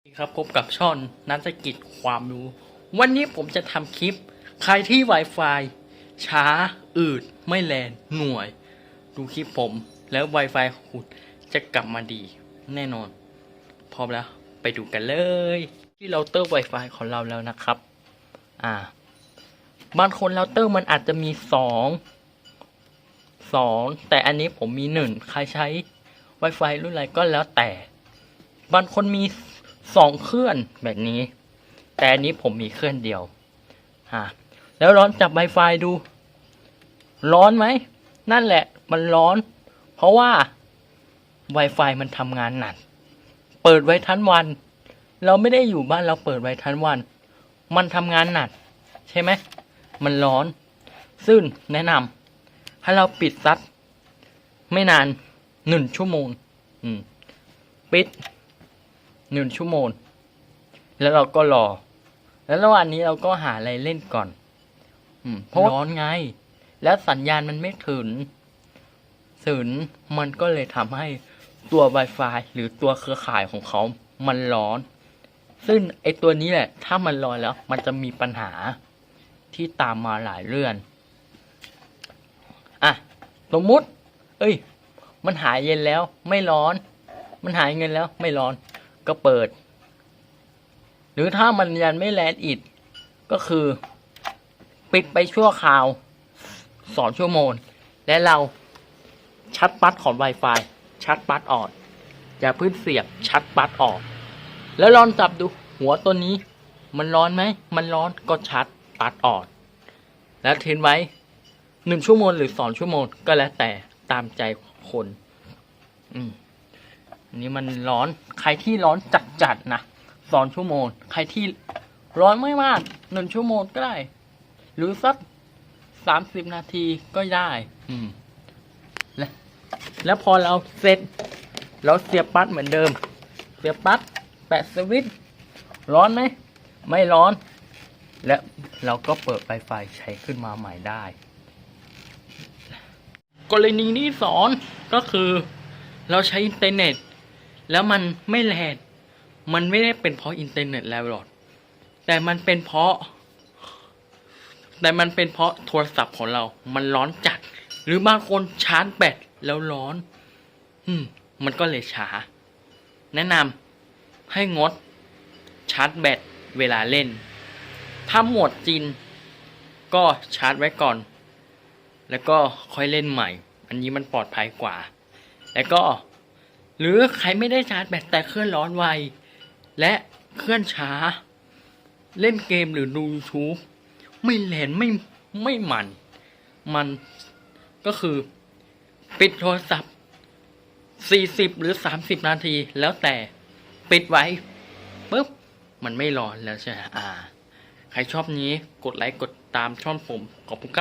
สวัสดีครับพบกับช่องนักกิจความรู้ วันนี้ผมจะทำคลิป ใครที่ Wi-Fi ช้า อืด ไม่แรงหน่วย ดูคลิปผมแล้ว Wi-Fi ของคุณจะกลับมาดี แน่นอน พร้อมแล้วไปดูกันเลย ที่เราเตอร์ Wi-Fi ของเราแล้วนะครับ อ่า บางคนเราเตอร์มันอาจจะมีสองสองแต่อันนี้ผมมีหนึ่งใครใช้ Wi-Fi รุ่นอะไรก็แล้วแต่ บางคนมี สองเครื่องแบบนี้ แต่อันนี้ผมมีเครื่องเดียวฮะแล้วร้อนจับ Wi-Fi ดู ร้อนไหม นั่นแหละ มันร้อน เพราะว่า Wi-Fi มันทำงานหนัก เปิดไว้ทั้งวัน เราไม่ได้อยู่บ้านเราเปิดไว้ทั้งวัน มันทำงานหนัก ใช่ไหม มันร้อน ซึ่งแนะนำให้เราปิดซักไม่นานหนึ่งชั่วโมง อืม ปิด หนึ่งชั่วโมง แล้วเราก็รอ แล้วระหว่างนี้เราก็หาอะไรเล่นก่อน อืมเพราะร้อนไง แล้วสัญญาณมันไม่ถึงถึงมันก็เลยทำให้ตัว Wi-Fi หรือตัวเครือข่ายของเขามันร้อน ซึ่งไอตัวนี้แหละ ถ้ามันร้อนแล้ว มันจะมีปัญหาที่ตามมาหลายเรื่อง อะ สมมุติ เอ้ย มันหายเย็นแล้ว ไม่ร้อน มันหายเงินแล้ว ไม่ร้อน ก็เปิด หรือถ้ามันยันไม่แลนอีกก็คือ ปิดไปชั่วคราวสองชั่วโมง และเราชัดปลั๊กของ Wi-Fi ชัดปลั๊กออกอย่าพิ่งเสียบชัดปลั๊กออก แล้วลองจับดูหัวตัวนี้ มันร้อนไหม มันร้อนก็ชัดปลั๊กออกแล้วทิ้งไว้หนึ่งชั่วโมงหรือสองชั่วโมงก็แล้วแต่ตามใจคน อืม อันนี้มันร้อนใครที่ร้อนจัดจัดๆนะสองชั่วโมง ใครที่ร้อนไม่มากหนึ่งชั่วโมงก็ได้ หรือสักสามสิบนาทีก็ได้ อืม แล้วแล้วพอเราเสร็จ เราเสียบปลั๊กเหมือนเดิม เสียบปลั๊กแปะสวิตช์ร้อนไหม ไม่ร้อน และเราก็เปิดไฟไฟใช้ขึ้นมาใหม่ได้ กรณีที่สองก็คือ เราใช้อินเทอร์เน็ต แล้วมันไม่แรงมันไม่ได้เป็นเพราะอินเทอร์เน็ตแล้วหรอกแต่มันเป็นเพราะ แต่มันเป็นเพราะโทรศัพท์ของเรา มันร้อนจัด หรือบางคนชาร์จแบตแล้วร้อน อืม มันก็เลยช้า แนะนำให้งด ชาร์จแบตเวลาเล่น ถ้าหมดจิน ก็ชาร์จไว้ก่อน แล้วก็ค่อยเล่นใหม่ อันนี้มันปลอดภัยกว่า แล้วก็ หรือใครไม่ได้ชาร์จแบตแต่เครื่องร้อนไว และเครื่องช้า เล่นเกมหรือดู YouTube ไม่แหลนไม่ไม่มัน มันก็คือ ปิดโทรศัพท์ 40 หรือ 30 นาทีแล้วแต่ปิดไว้ปุ๊บมันไม่ร้อนแล้วใช่ไหมอ่า ใครชอบนี้กดไลค์กดตามช่องผมขอบคุณครับ